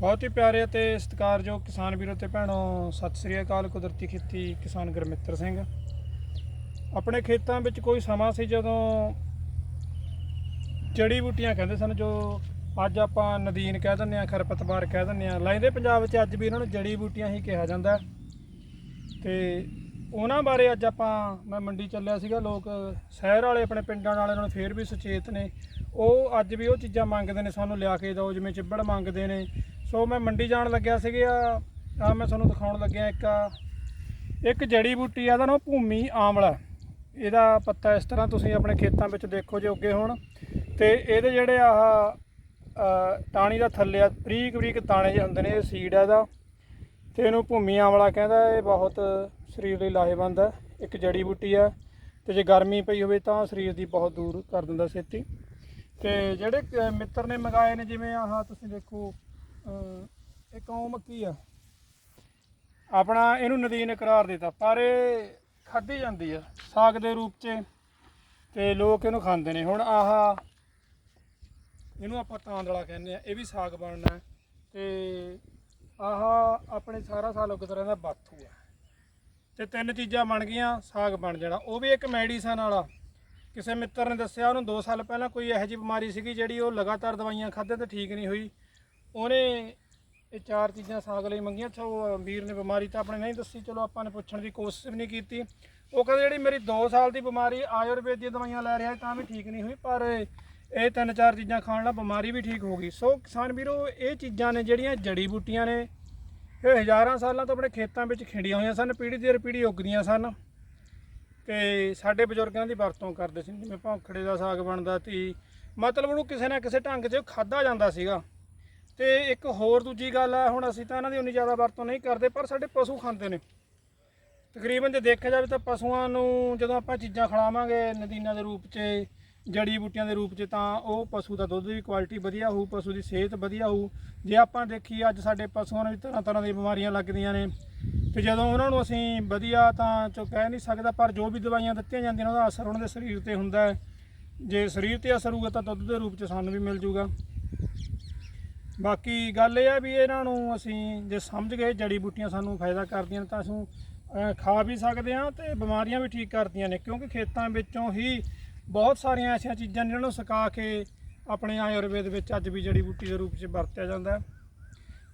ਬਹੁਤ ਹੀ ਪਿਆਰੇ ਅਤੇ ਸਤਿਕਾਰਯੋਗ ਕਿਸਾਨ ਵੀਰੋ ਤੇ ਭੈਣੋ, ਸਤਿ ਸ੍ਰੀ ਅਕਾਲ, ਕੁਦਰਤੀ ਖੇਤੀ ਕਿਸਾਨ ਗੁਰਮਿੱਤਰ ਸਿੰਘ। ਆਪਣੇ ਖੇਤਾਂ ਵਿੱਚ ਕੋਈ ਸਮਾਂ ਸੀ ਜਦੋਂ ਜੜੀ ਬੂਟੀਆਂ ਕਹਿੰਦੇ ਸਨ, ਜੋ ਅੱਜ ਆਪਾਂ ਨਦੀਨ ਕਹਿ ਦਿੰਦੇ ਆ ਖਰਪਤਵਾਰ ਕਹਿ ਦਿੰਦੇ ਆ ਲੈਂਦੇ ਪੰਜਾਬ ਵਿੱਚ ਅੱਜ ਵੀ ਇਹਨਾਂ ਨੂੰ ਜੜੀ ਬੂਟੀਆਂ ਹੀ ਕਿਹਾ ਜਾਂਦਾ ਹੈ। ਤੇ ਉਹਨਾਂ ਬਾਰੇ ਅੱਜ ਆਪਾਂ, ਮੈਂ ਮੰਡੀ ਚੱਲਿਆ ਸੀਗਾ, ਲੋਕ ਸ਼ਹਿਰ ਵਾਲੇ ਆਪਣੇ ਪਿੰਡਾਂ ਵਾਲੇ ਨਾਲ ਫੇਰ ਵੀ ਸੁਚੇਤ ਨੇ। ਉਹ ਅੱਜ ਵੀ ਉਹ ਚੀਜ਼ਾਂ ਮੰਗਦੇ ਨੇ ਸਾਨੂੰ, ਲਿਆ ਕੇ ਦਿਓ, ਜਿਵੇਂ ਚਿੱਬੜ ਮੰਗਦੇ ਨੇ ਸੋ ਮੈਂ ਮੰਡੀ ਜਾਣ ਲੱਗਿਆ ਸੀਗਾ ਆ ਮੈਂ ਤੁਹਾਨੂੰ ਦਿਖਾਉਣ ਲੱਗਿਆ ਇੱਕ ਇੱਕ ਜੜੀ ਬੂਟੀ ਆ ਦਾ ਨਾ ਭੂਮੀ ਆਮਲਾ ਇਹਦਾ ਪੱਤਾ ਇਸ ਤਰ੍ਹਾਂ ਤੁਸੀਂ ਆਪਣੇ ਖੇਤਾਂ ਵਿੱਚ ਦੇਖੋ ਜੇ ਉੱਗੇ ਹੋਣ। ਤੇ ਇਹਦੇ ਜਿਹੜੇ ਆਹ ਅ, ਟਾਣੀ ਦਾ ਥੱਲੇ ਆ ਬਰੀਕ ਬਰੀਕ ਤਾਣੇ ਜਿਹੇ ਹੁੰਦੇ ਨੇ ਇਹ ਸੀਡ ਆ ਇਹਦਾ। ਤੇ ਇਹਨੂੰ ਭੂਮੀ ਆਮਲਾ ਕਹਿੰਦਾ ਇਹ ਬਹੁਤ ਸਰੀਰ ਲਈ ਲਾਹੇਵੰਦ ਹੈ ਇੱਕ ਜੜੀ ਬੂਟੀ ਆ। ਤੇ ਜੇ ਗਰਮੀ ਪਈ ਹੋਵੇ ਤਾਂ ਸਰੀਰ ਦੀ ਬਹੁਤ ਦੂਰ ਕਰ ਦਿੰਦਾ ਛੇਤੀ। ਤੇ ਜਿਹੜੇ ਮਿੱਤਰ ਨੇ ਮੰਗਾਏ ਨੇ ਜਿਵੇਂ ਆਹ ਤੁਸੀਂ ਦੇਖੋ ਅਹ ਇਹ ਕੌਮ ਮੱਕੀ ਆ। ਆਪਣਾ ਇਹਨੂੰ ਨਦੀਨ ਇਕਰਾਰ ਦਿੱਤਾ। ਪਰ ਇਹ ਖਾਧੀ ਜਾਂਦੀ ਆ, ਸਾਗ ਦੇ ਰੂਪ 'ਚ। ਤੇ ਲੋਕ ਇਹਨੂੰ ਖਾਂਦੇ ਨੇ। ਹੁਣ ਆਹਾ ਇਹਨੂੰ ਆਪਾਂ ਤਾਂਦਲਾ ਕਹਿੰਦੇ ਆ। ਇਹ ਵੀ ਸਾਗ ਬਣਨਾ। ਹੈ ਤੇ ਆਹ ਆਪਣੇ ਸਾਰਾ ਸਾਲ ਉੱਗਦਾ ਰਹਿੰਦਾ ਬਾਥੂ ਆ। ਤੇ ਤਿੰਨ ਚੀਜ਼ਾਂ ਬਣ ਗਈਆਂ, ਸਾਗ ਬਣ ਜਾਣਾ। ਉਹ ਵੀ ਇੱਕ ਮੈਡੀਸਨ ਵਾਲਾ। ਕਿਸੇ ਮਿੱਤਰ ਨੇ ਦੱਸਿਆ, ਉਹਨੂੰ 2 ਸਾਲ ਪਹਿਲਾਂ ਕੋਈ ਇਹੋ ਜਿਹੀ ਬਿਮਾਰੀ ਸੀਗੀ ਜਿਹੜੀ ਉਹ ਲਗਾਤਾਰ ਦਵਾਈਆਂ ਖਾਧੇ ਤੇ ਠੀਕ ਨਹੀਂ ਹੋਈ। ਉਹਨੇ ਇਹ ਚਾਰ ਚੀਜ਼ਾਂ ਸਾਗ ਲਈ ਮੰਗੀਆਂ। ਚਲੋ ਵੀਰ ਨੇ ਬਿਮਾਰੀ ਤਾਂ ਆਪਣੇ ਨਹੀਂ ਦੱਸੀ। ਚਲੋ, ਆਪਾਂ ਨੇ ਪੁੱਛਣ ਦੀ ਕੋਸ਼ਿਸ਼ ਵੀ ਨਹੀਂ ਕੀਤੀ। ਉਹ ਕਹਿੰਦੇ, ਜਿਹੜੀ ਮੇਰੀ 2 ਸਾਲ ਦੀ ਬਿਮਾਰੀ ਆਯੁਰਵੇਦ ਦੀਆਂ ਦਵਾਈਆਂ ਲੈ ਰਿਹਾ ਤਾਂ ਵੀ ਠੀਕ ਨਹੀਂ ਹੋਈ, ਪਰ ਇਹ ਤਿੰਨ ਚਾਰ ਚੀਜ਼ਾਂ ਖਾਣ ਨਾਲ ਬਿਮਾਰੀ ਵੀ ਠੀਕ ਹੋ ਗਈ। ਸੋ ਕਿਸਾਨ ਵੀਰੋ, ਇਹ ਚੀਜ਼ਾਂ ਨੇ ਜਿਹੜੀਆਂ ਜੜੀ ਬੂਟੀਆਂ ਨੇ, ਇਹ ਹਜ਼ਾਰਾਂ ਸਾਲਾਂ ਤੋਂ ਆਪਣੇ ਖੇਤਾਂ ਵਿੱਚ ਖਿੰਡੀਆਂ ਹੋਈਆਂ ਸਨ, ਪੀੜ੍ਹੀ ਦਰ ਪੀੜ੍ਹੀ ਉੱਗਦੀਆਂ ਸਨ। ਤੇ ਸਾਡੇ ਬਜ਼ੁਰਗਾਂ ਦੀ ਵਰਤੋਂ ਕਰਦੇ ਸੀ, ਜਿਵੇਂ ਭੌਂਖੜੇ ਦਾ ਸਾਗ ਬਣਦਾ ਸੀ। ਮਤਲਬ ਉਹਨੂੰ ਕਿਸੇ ਨਾ ਕਿਸੇ ਢੰਗ 'ਚ ਖਾਦਾ ਜਾਂਦਾ ਸੀਗਾ। ਤੇ ਇੱਕ ਹੋਰ ਦੂਜੀ ਗੱਲ ਆ, ਹੁਣ ਅਸੀਂ ਤਾਂ ਇਹਨਾਂ ਦੀ ਉਨੀ ਜ਼ਿਆਦਾ ਵਰਤੋਂ ਨਹੀਂ ਕਰਦੇ, ਪਰ ਸਾਡੇ ਪਸ਼ੂ ਖਾਂਦੇ ਨੇ। ਤਕਰੀਬਨ ਜੇ ਦੇਖਿਆ ਜਾਵੇ ਤਾਂ ਪਸ਼ੂਆਂ ਨੂੰ ਜਦੋਂ ਆਪਾਂ ਚੀਜ਼ਾਂ ਖਿਲਾਵਾਂਗੇ, ਨਦੀਨਾਂ ਦੇ ਰੂਪ 'ਚ, ਜੜੀ ਬੂਟੀਆਂ ਦੇ ਰੂਪ 'ਚ, ਤਾਂ ਉਹ ਪਸ਼ੂ ਦਾ ਦੁੱਧ ਦੀ ਕੁਆਲਿਟੀ ਵਧੀਆ ਹੋਊ, ਪਸ਼ੂ ਦੀ ਸਿਹਤ ਵਧੀਆ ਹੋਊ। ਜੇ ਆਪਾਂ ਦੇਖੀਏ, ਅੱਜ ਸਾਡੇ ਪਸ਼ੂਆਂ ਨੂੰ ਵੀ ਤਰ੍ਹਾਂ ਤਰ੍ਹਾਂ ਦੀਆਂ ਬਿਮਾਰੀਆਂ ਲੱਗਦੀਆਂ ਨੇ। ਤੇ ਜਦੋਂ ਉਹਨਾਂ ਨੂੰ ਅਸੀਂ ਵਧੀਆ ਤਾਂ ਚੋ ਕਹਿ ਨਹੀਂ ਸਕਦਾ, ਪਰ ਜੋ ਵੀ ਦਵਾਈਆਂ ਦਿੱਤੀਆਂ ਜਾਂਦੀਆਂ ਨੇ, ਉਹਦਾ ਅਸਰ ਉਹਨਾਂ ਦੇ ਸਰੀਰ ਤੇ ਹੁੰਦਾ ਹੈ। ਜੇ ਸਰੀਰ ਤੇ ਅਸਰ ਹੋਊਗਾ ਤਾਂ ਦੁੱਧ ਦੇ ਰੂਪ 'ਚ ਸਾਨੂੰ ਵੀ ਮਿਲ ਜੂਗਾ। ਬਾਕੀ ਗੱਲ ਇਹ ਆ ਵੀ ਇਹਨਾਂ ਨੂੰ ਅਸੀਂ ਜੇ ਸਮਝ ਗਏ, ਜੜੀ ਬੂਟੀਆਂ ਸਾਨੂੰ ਫਾਇਦਾ ਕਰਦੀਆਂ ਨੇ ਤਾਂ ਅਸੀਂ ਖਾ ਵੀ ਸਕਦੇ ਹਾਂ ਤੇ ਬਿਮਾਰੀਆਂ ਵੀ ਠੀਕ ਕਰਦੀਆਂ ਨੇ, ਕਿਉਂਕਿ ਖੇਤਾਂ ਵਿੱਚੋਂ ਹੀ ਬਹੁਤ ਸਾਰੀਆਂ ਐਸੀਆਂ ਚੀਜ਼ਾਂ ਨੇ ਜਿਹਨਾਂ ਨੂੰ ਸੁਕਾ ਕੇ ਆਪਣੇ ਆਯੁਰਵੇਦ ਵਿੱਚ ਅੱਜ ਵੀ ਜੜੀ ਬੂਟੀ ਦੇ ਰੂਪ 'ਚ ਵਰਤਿਆ ਜਾਂਦਾ ਹੈ।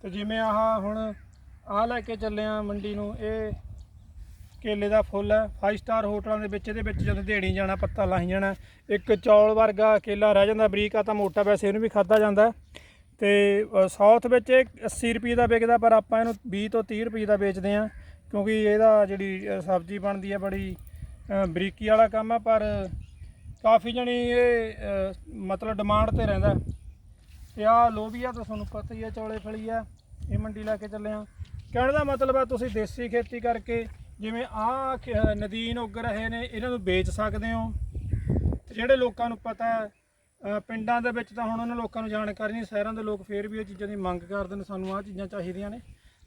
ਤੇ ਜਿਵੇਂ ਆਹ ਹੁਣ ਆਹ ਲੈ ਕੇ ਚੱਲੇ ਆ ਮੰਡੀ ਨੂੰ, ਇਹ ਕੇਲੇ ਦਾ ਫੁੱਲ ਹੈ 5 ਸਟਾਰ ਹੋਟਲਾਂ ਦੇ ਵਿੱਚ, ਇਹਦੇ ਵਿੱਚ ਜਦੋਂ ਦੇਣੀ ਜਾਣਾ, ਪੱਤਾ ਲਾਹੀ ਜਾਣਾ, ਇੱਕ ਚੌਲ ਵਰਗਾ ਕੇਲਾ ਰਹਿ ਜਾਂਦਾ, ਬਰੀਕ ਆ ਤਾਂ ਮੋਟਾ ਵੈਸੇ ਇਹਨੂੰ ਵੀ ਖਾਦਾ ਜਾਂਦਾ ਤੇ ਸਾਊਥ ਵਿੱਚ ਇਹ 80 ਰੁਪਏ ਦਾ ਵਿਕਦਾ, ਪਰ ਆਪਾਂ ਇਹਨੂੰ 20 ਤੋਂ 30 ਰੁਪਏ ਦਾ ਵੇਚਦੇ ਆ ਕਿਉਂਕਿ ਇਹਦਾ ਜਿਹੜੀ ਸਬਜ਼ੀ ਬਣਦੀ ਹੈ ਬੜੀ ਬਰੀਕੀ ਵਾਲਾ ਕੰਮ ਆ, ਪਰ ਕਾਫੀ ਜਣੀ ਇਹ ਮਤਲਬ ਡਿਮਾਂਡ ਤੇ ਰਹਿੰਦਾ। ਤੇ ਆ ਲੋਬੀਆ ਤਾਂ ਤੁਹਾਨੂੰ ਪਤਾ ਹੀ ਆ, ਚੌਲੇ ਫਲੀ ਆ, ਇਹ ਮੰਡੀ ਲੈ ਕੇ ਚੱਲੇ ਆ। ਕਹਿਣ ਦਾ ਮਤਲਬ ਆ, ਤੁਸੀਂ ਦੇਸੀ ਖੇਤੀ ਕਰਕੇ, ਜਿਵੇਂ ਆ ਨਦੀਨ ਉੱਗ ਰਹੇ ਨੇ, ਇਹਨਾਂ ਨੂੰ ਵੇਚ ਸਕਦੇ ਹੋ। ਤੇ ਜਿਹੜੇ ਲੋਕਾਂ ਨੂੰ ਪਤਾ ਪਿੰਡਾਂ ਦੇ ਵਿੱਚ ਤਾਂ ਹੁਣ ਉਹਨਾਂ ਲੋਕਾਂ ਨੂੰ ਜਾਣਕਾਰੀ ਨਹੀਂ, ਸ਼ਹਿਰਾਂ ਦੇ ਲੋਕ ਫੇਰ ਵੀ ਇਹ ਚੀਜ਼ਾਂ ਦੀ ਮੰਗ ਕਰਦੇ ਨੇ, ਸਾਨੂੰ ਆਹ ਚੀਜ਼ਾਂ ਚਾਹੀਦੀਆਂ ਨੇ।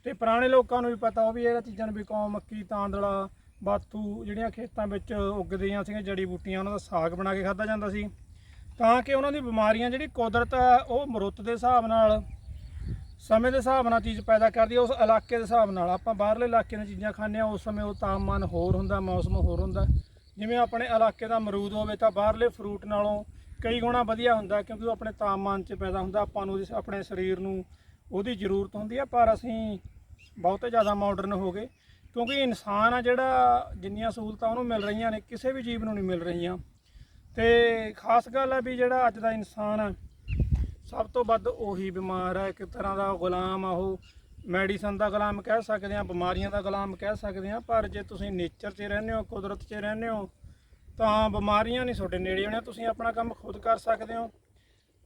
ਤੇ ਪੁਰਾਣੇ ਲੋਕਾਂ ਨੂੰ ਵੀ ਪਤਾ, ਉਹ ਵੀ ਇਹ ਚੀਜ਼ਾਂ ਨੂੰ ਵੀ ਕੌਮ, ਮੱਕੀ, ਤਾਂਦਲਾ ਬਾਥੂ ਜਿਹੜੀਆਂ ਖੇਤਾਂ ਵਿੱਚ ਉੱਗਦੀਆਂ ਸੀਗੀਆਂ, ਜੜੀ ਬੂਟੀਆਂ, ਉਹਨਾਂ ਦਾ ਸਾਗ ਬਣਾ ਕੇ ਖਾਧਾ ਜਾਂਦਾ ਸੀ। ਤਾਂ ਕਿ ਉਹਨਾਂ ਦੀ ਬਿਮਾਰੀਆਂ ਜਿਹੜੀ ਕੁਦਰਤ ਹੈ ਉਹ ਮਰੁੱਤ ਦੇ ਹਿਸਾਬ ਨਾਲ, ਸਮੇਂ ਦੇ ਹਿਸਾਬ ਨਾਲ ਚੀਜ਼ ਪੈਦਾ ਕਰਦੀ ਹੈ ਉਸ ਇਲਾਕੇ ਦੇ ਹਿਸਾਬ ਨਾਲ। ਆਪਾਂ ਬਾਹਰਲੇ ਇਲਾਕੇ ਦੀਆਂ ਚੀਜ਼ਾਂ ਖਾਂਦੇ ਆ, ਉਸ ਸਮੇਂ ਉਹ ਤਾਪਮਾਨ ਹੋਰ ਹੁੰਦਾ, ਮੌਸਮ ਹੋਰ ਹੁੰਦਾ। ਜਿਵੇਂ ਆਪਣੇ ਇਲਾਕੇ ਦਾ ਅਮਰੂਦ ਹੋਵੇ ਤਾਂ ਬਾਹਰਲੇ ਫਰੂਟ ਨਾਲੋਂ ਕਈ ਗੁਣਾ ਵਧੀਆ ਹੁੰਦਾ ਕਿਉਂਕਿ ਉਹ ਆਪਣੇ ਤਾਪਮਾਨ 'ਚ ਪੈਦਾ ਹੁੰਦਾ, ਆਪਾਂ ਨੂੰ ਉਹਦੀ- ਆਪਣੇ ਸਰੀਰ ਨੂੰ ਉਹਦੀ ਜ਼ਰੂਰਤ ਹੁੰਦੀ ਆ, ਪਰ ਅਸੀਂ ਬਹੁਤੇ ਜ਼ਿਆਦਾ ਮਾਡਰਨ ਹੋ ਗਏ। ਕਿਉਂਕਿ ਇਨਸਾਨ ਆ ਜਿਹੜਾ, ਜਿੰਨੀਆਂ ਸਹੂਲਤਾਂ ਉਹਨੂੰ ਮਿਲ ਰਹੀਆਂ ਨੇ, ਕਿਸੇ ਵੀ ਜੀਵ ਨੂੰ ਨਹੀਂ ਮਿਲ ਰਹੀਆਂ। ਤੇ ਖਾਸ ਗੱਲ ਹੈ ਵੀ ਜਿਹੜਾ ਅੱਜ ਦਾ ਇਨਸਾਨ ਆ, ਸਭ ਤੋਂ ਵੱਧ ਉਹੀ ਬਿਮਾਰ ਹੈ ਇੱਕ ਤਰ੍ਹਾਂ ਦਾ ਗੁਲਾਮ ਆ, ਉਹ ਮੈਡੀਸਨ ਦਾ ਗੁਲਾਮ ਕਹਿ ਸਕਦੇ ਆ, ਬਿਮਾਰੀਆਂ ਦਾ ਗੁਲਾਮ ਕਹਿ ਸਕਦੇ ਆ, ਪਰ ਜੇ ਤੁਸੀਂ ਨੇਚਰ 'ਚ ਰਹਿੰਦੇ ਹੋ, ਕੁਦਰਤ 'ਚ ਰਹਿੰਦੇ ਹੋ ਤਾਂ ਬਿਮਾਰੀਆਂ ਨਹੀਂ ਤੁਹਾਡੇ ਨੇੜੇ ਆਉਣੀਆਂ, ਤੁਸੀਂ ਆਪਣਾ ਕੰਮ ਖੁਦ ਕਰ ਸਕਦੇ ਹੋ।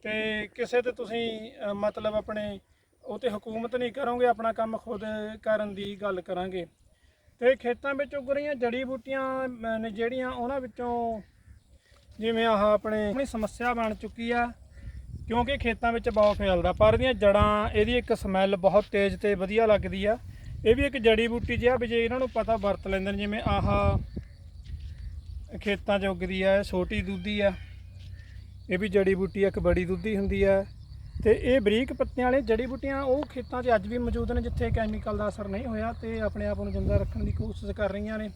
ਤੇ ਕਿਸੇ ਤੇ ਤੁਸੀਂ ਮਤਲਬ ਆਪਣੇ, ਉਹ ਤੇ ਹਕੂਮਤ ਨਹੀਂ ਕਰੋਗੇ, ਆਪਣਾ ਕੰਮ ਖੁਦ ਕਰਨ ਦੀ ਗੱਲ ਕਰਾਂਗੇ। ਤੇ ਖੇਤਾਂ ਵਿੱਚ ਉੱਗ ਰਹੀਆਂ ਜੜੀ ਬੂਟੀਆਂ ਨੇ ਜਿਹੜੀਆਂ ਉਹਨਾਂ ਵਿੱਚੋਂ ਜਿਵੇਂ ਆਹ ਆਪਣੇ, ਆਪਣੀ ਸਮੱਸਿਆ ਬਣ ਚੁੱਕੀ ਆ, ਕਿਉਂਕਿ ਖੇਤਾਂ ਵਿੱਚ ਬਹੁਤ ਫੈਲਦਾ। ਪਰ ਇਹਦੀਆਂ ਜੜਾਂ, ਇਹਦੀ ਇੱਕ ਸਮੈਲ ਬਹੁਤ ਤੇਜ਼ ਤੇ ਵਧੀਆ ਲੱਗਦੀ ਆ। ਇਹ ਵੀ ਇੱਕ ਜੜੀ ਬੂਟੀ ਜਿਹਾ ਵੀ ਜੇ ਇਹਨਾਂ ਨੂੰ ਪਤਾ ਵਰਤ ਲੈਂਦੇ ਨੇ, ਜਿਵੇਂ ਆਹ ਖੇਤਾਂ 'ਚ ਉੱਗਦੀ ਆ ਛੋਟੀ ਦੁੱਧੀ ਆ। ਇਹ ਵੀ ਜੜੀ ਬੂਟੀ ਇੱਕ ਬੜੀ ਦੁੱਧੀ ਹੁੰਦੀ ਆ। ਤੇ ਇਹ ਬਰੀਕ ਪੱਤਿਆਂ ਵਾਲੇ ਜੜੀ ਬੂਟੀਆਂ, ਉਹ ਖੇਤਾਂ 'ਚ ਅੱਜ ਵੀ ਮੌਜੂਦ ਨੇ, ਜਿੱਥੇ ਕੈਮੀਕਲ ਦਾ ਅਸਰ ਨਹੀਂ ਹੋਇਆ ਤੇ ਆਪਣੇ ਆਪ ਨੂੰ ਜਿੰਦਾ ਰੱਖਣ ਦੀ ਕੋਸ਼ਿਸ਼ ਕਰ ਰਹੀਆਂ ਨੇ।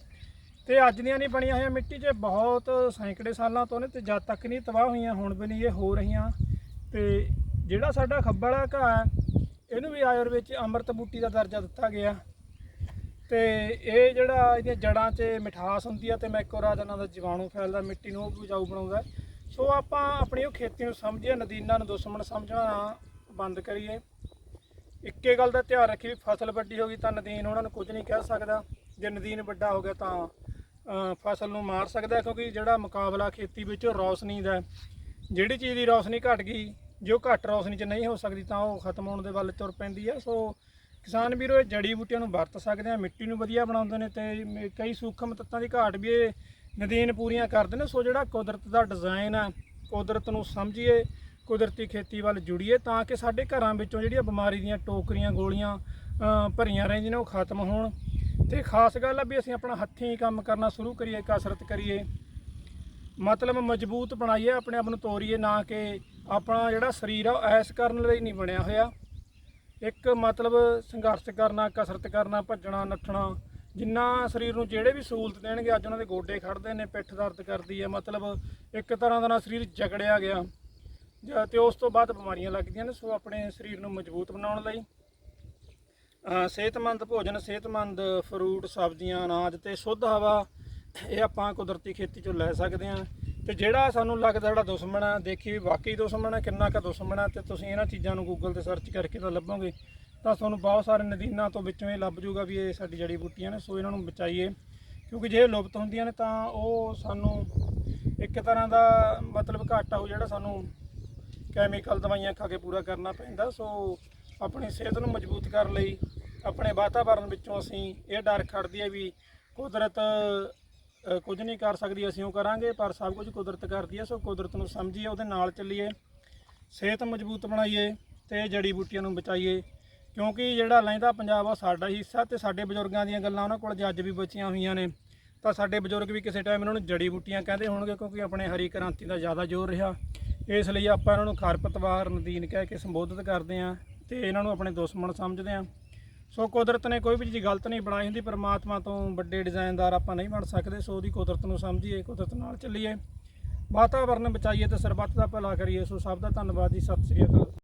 ਤੇ ਅੱਜ ਦੀਆਂ ਨਹੀਂ ਬਣੀਆਂ ਹੋਈਆਂ ਮਿੱਟੀ 'ਚ, ਬਹੁਤ ਸੈਂਕੜੇ ਸਾਲਾਂ ਤੋਂ ਨੇ ਤੇ ਜਦ ਤੱਕ ਨਹੀਂ ਤਬਾਹ ਹੋਈਆਂ, ਹੁਣ ਵੀ ਨਹੀਂ ਇਹ ਹੋ ਰਹੀਆਂ। ਤੇ ਜਿਹੜਾ ਸਾਡਾ ਖੱਬਲ ਵਾਲਾ ਘਾਹ, ਇਹਨੂੰ ਵੀ ਆਯੁਰਵੇਦ 'ਚ ਅੰਮ੍ਰਿਤ ਬੂਟੀ ਦਾ ਦਰਜਾ ਦਿੱਤਾ ਗਿਆ। ਤੇ ਇਹ ਜਿਹੜਾ ਇਹਦੀਆਂ ਜੜਾਂ 'ਚ ਮਿਠਾਸ ਹੁੰਦੀ ਆ ਤੇ ਮੈਕੋਰਾਜ ਇਹਨਾਂ ਦਾ ਜੀਵਾਣੂ ਫੈਲਦਾ, ਮਿੱਟੀ ਨੂੰ ਉਪਜਾਊ ਬਣਾਉਂਦਾ। ਸੋ ਆਪਾਂ ਆਪਣੀ ਉਹ ਖੇਤੀ ਨੂੰ ਸਮਝੀਏ, ਨਦੀਨਾਂ ਨੂੰ ਦੁਸ਼ਮਣ ਸਮਝਣਾ ਬੰਦ ਕਰੀਏ। ਇੱਕੇ ਗੱਲ ਦਾ ਧਿਆਨ ਰੱਖੀ ਵੀ ਫਸਲ ਵੱਡੀ ਹੋ ਗਈ ਤਾਂ ਨਦੀਨ ਉਹਨਾਂ ਨੂੰ ਕੁਝ ਨਹੀਂ ਕਹਿ ਸਕਦਾ। ਜੇ ਨਦੀਨ ਵੱਡਾ ਹੋ ਗਿਆ ਤਾਂ ਫਸਲ ਨੂੰ ਮਾਰ ਸਕਦਾ ਕਿਉਂਕਿ ਜਿਹੜਾ ਮੁਕਾਬਲਾ ਖੇਤੀ ਵਿੱਚ ਉਹ ਰੌਸ਼ਨੀ ਦਾ ਜਿਹੜੀ ਚੀਜ਼ ਦੀ ਰੌਸ਼ਨੀ ਘਟ ਗਈ, ਜੋ ਘੱਟ ਰੌਸ਼ਨੀ 'ਚ ਨਹੀਂ ਹੋ ਸਕਦੀ ਤਾਂ ਉਹ ਖਤਮ ਹੋਣ ਦੇ ਵੱਲ ਤੁਰ ਪੈਂਦੀ ਹੈ। ਸੋ ਕਿਸਾਨ ਵੀਰੋ, ਇਹ ਜੜੀ ਬੂਟੀਆਂ ਨੂੰ ਵਰਤ ਸਕਦੇ ਆ, ਮਿੱਟੀ ਨੂੰ ਵਧੀਆ ਬਣਾਉਂਦੇ ਨੇ ਤੇ ਕਈ ਸੂਖਮ ਤੱਤਾਂ ਦੀ ਘਾਟ ਵੀ ਇਹ ਨਦੀਨ ਪੂਰੀਆਂ ਕਰਦੇ ਨੇ। ਸੋ ਜਿਹੜਾ ਕੁਦਰਤ ਦਾ ਡਿਜ਼ਾਈਨ ਆ, ਕੁਦਰਤ ਨੂੰ ਸਮਝੀਏ, ਕੁਦਰਤੀ ਖੇਤੀ ਵੱਲ ਜੁੜੀਏ ਤਾਂ ਕਿ ਸਾਡੇ ਘਰਾਂ ਵਿੱਚੋਂ ਜਿਹੜੀਆਂ ਬਿਮਾਰੀ ਦੀਆਂ ਟੋਕਰੀਆਂ, ਗੋਲੀਆਂ ਭਰੀਆਂ ਰਹਿੰਦੀਆਂ ਨੇ, ਉਹ ਖਤਮ ਹੋਣ। ਤੇ ਖਾਸ ਗੱਲ ਆ ਵੀ ਅਸੀਂ ਆਪਣਾ ਹੱਥੀਂ ਕੰਮ ਕਰਨਾ ਸ਼ੁਰੂ ਕਰੀਏ, ਕਸਰਤ ਕਰੀਏ। ਮਤਲਬ ਮਜ਼ਬੂਤ ਬਣਾਈਏ, ਆਪਣੇ ਆਪ ਨੂੰ ਤੋਰੀਏ ਨਾ ਕਿ ਆਪਣਾ ਜਿਹੜਾ ਸਰੀਰ ਆ, ਉਹ ਐਸ ਕਰਨ ਲਈ ਨਹੀਂ ਬਣਿਆ ਹੋਇਆ। ਇੱਕ ਮਤਲਬ ਸੰਘਰਸ਼ ਕਰਨਾ, ਕਸਰਤ ਕਰਨਾ, ਭੱਜਣਾ, ਨੱਠਣਾ, ਜਿੰਨਾ ਸਰੀਰ ਨੂੰ ਜਿਹੜੇ ਵੀ ਸਹੂਲਤ ਦੇਣਗੇ, ਅੱਜ ਉਹਨਾਂ ਦੇ ਗੋਡੇ ਖੜਦੇ ਨੇ, ਪਿੱਠ ਦਰਦ ਕਰਦੀ ਹੈ, ਮਤਲਬ ਇੱਕ ਤਰ੍ਹਾਂ ਦਾ ਨਾ ਸਰੀਰ ਜਕੜਿਆ ਗਿਆ। ਜਾਂ ਤੇ ਉਸ ਤੋਂ ਬਾਅਦ ਬਿਮਾਰੀਆਂ ਲੱਗਦੀਆਂ ਨੇ, ਸੋ ਆਪਣੇ ਸਰੀਰ ਨੂੰ ਮਜ਼ਬੂਤ ਬਣਾਉਣ ਲਈ ਸਿਹਤਮੰਦ ਭੋਜਨ, ਸਿਹਤਮੰਦ ਫਰੂਟ ਸਬਜ਼ੀਆਂ, ਅਨਾਜ ਤੇ ਸ਼ੁੱਧ ਹਵਾ, ਇਹ ਆਪਾਂ ਕੁਦਰਤੀ ਖੇਤੀ ਚੋਂ ਲੈ ਸਕਦੇ ਹਾਂ। ਤੇ ਜਿਹੜਾ ਸਾਨੂੰ ਲੱਗਦਾ ਜਿਹੜਾ ਦੁਸ਼ਮਣ ਆ, ਦੇਖੀ ਵੀ ਵਾਕਈ ਦੁਸ਼ਮਣ ਆ, ਕਿੰਨਾ ਕੁ ਦੁਸ਼ਮਣ ਆ, ਤੇ ਤੁਸੀਂ ਇਹਨਾਂ ਚੀਜ਼ਾਂ ਨੂੰ ਗੂਗਲ ਤੇ ਸਰਚ ਕਰਕੇ ਤਾਂ ਲੱਭੋਗੇ, ਤਾਂ ਤੁਹਾਨੂੰ ਬਹੁਤ ਸਾਰੇ ਨਦੀਨਾਂ ਤੋਂ ਵਿੱਚੋਂ ਇਹ ਲੱਭ ਜੂਗਾ ਵੀ ਇਹ ਸਾਡੀ ਜੜੀ ਬੂਟੀਆਂ ਨੇ, ਸੋ ਇਹਨਾਂ ਨੂੰ ਬਚਾਈਏ, ਕਿਉਂਕਿ ਜੇ ਲੁਪਤ ਹੁੰਦੀਆਂ ਨੇ ਤਾਂ ਉਹ ਸਾਨੂੰ ਇੱਕ ਤਰ੍ਹਾਂ ਦਾ ਮਤਲਬ ਘਾਟਾ ਹੋ ਜਿਹੜਾ ਸਾਨੂੰ ਕੈਮੀਕਲ ਦਵਾਈਆਂ ਖਾ ਕੇ ਪੂਰਾ ਕਰਨਾ ਪੈਂਦਾ, ਸੋ ਆਪਣੀ ਸਿਹਤ ਨੂੰ ਮਜ਼ਬੂਤ ਕਰਨ ਲਈ, ਆਪਣੇ ਵਾਤਾਵਰਣ ਵਿੱਚੋਂ ਅਸੀਂ ਇਹ ਡਰ ਖੜਦੀ ਹੈ ਵੀ ਕੁਦਰਤ ਕੁਝ ਨਹੀਂ ਕਰ ਸਕਦੀ, ਅਸੀਂ ਉਹ ਕਰਾਂਗੇ, ਪਰ ਸਭ ਕੁਝ ਕੁਦਰਤ ਕਰਦੀ ਹੈ ਸੋ ਕੁਦਰਤ ਨੂੰ ਸਮਝੀਏ, ਉਹਦੇ ਨਾਲ ਚੱਲੀਏ, ਸਿਹਤ ਮਜ਼ਬੂਤ ਬਣਾਈਏ ਤੇ ਜੜੀ ਬੂਟੀਆਂ ਨੂੰ ਬਚਾਈਏ, ਕਿਉਂਕਿ ਜਿਹੜਾ ਲਹਿੰਦਾ ਪੰਜਾਬ ਆ ਸਾਡਾ ਹੀ ਹਿੱਸਾ ਤੇ ਸਾਡੇ ਬਜ਼ੁਰਗਾਂ ਦੀਆਂ ਗੱਲਾਂ ਉਹਨਾਂ ਕੋਲ ਜੇ ਅੱਜ ਵੀ ਬਚੀਆਂ ਹੋਈਆਂ ਨੇ, ਤਾਂ ਸਾਡੇ ਬਜ਼ੁਰਗ ਵੀ ਕਿਸੇ ਟਾਈਮ ਇਹਨਾਂ ਨੂੰ ਜੜੀ ਬੂਟੀਆਂ ਕਹਿੰਦੇ ਹੋਣਗੇ, ਕਿਉਂਕਿ ਆਪਣੇ ਹਰੀ ਕ੍ਰਾਂਤੀ ਦਾ ਜ਼ਿਆਦਾ ਜ਼ੋਰ ਰਿਹਾ, ਇਸ ਲਈ ਆਪਾਂ ਇਹਨਾਂ ਨੂੰ ਖਰਪਤਵਾਰ, ਨਦੀਨ ਕਹਿ ਕੇ ਸੰਬੋਧਿਤ ਕਰਦੇ ਹਾਂ ਤੇ ਇਹਨਾਂ ਨੂੰ ਆਪਣੇ ਦੁਸ਼ਮਣ ਸਮਝਦੇ ਹਾਂ ਸੋ ਕੁਦਰਤ ਨੇ ਕੋਈ ਵੀ ਚੀਜ਼ ਗਲਤ ਨਹੀਂ ਬਣਾਈ ਹੁੰਦੀ, ਪਰਮਾਤਮਾ ਤੋਂ ਵੱਡੇ ਡਿਜ਼ਾਈਨਦਾਰ ਆਪਾਂ ਨਹੀਂ ਬਣ ਸਕਦੇ, ਸੋ ਉਹਦੀ ਕੁਦਰਤ ਨੂੰ ਸਮਝੀਏ, ਕੁਦਰਤ ਨਾਲ ਚੱਲੀਏ। ਵਾਤਾਵਰਨ ਬਚਾਈਏ ਤੇ ਸਰਬੱਤ ਦਾ ਭਲਾ ਕਰੀਏ। ਸੋ ਸਭ ਦਾ ਧੰਨਵਾਦ ਜੀ, ਸਤਿ ਸ੍ਰੀ ਅਕਾਲ।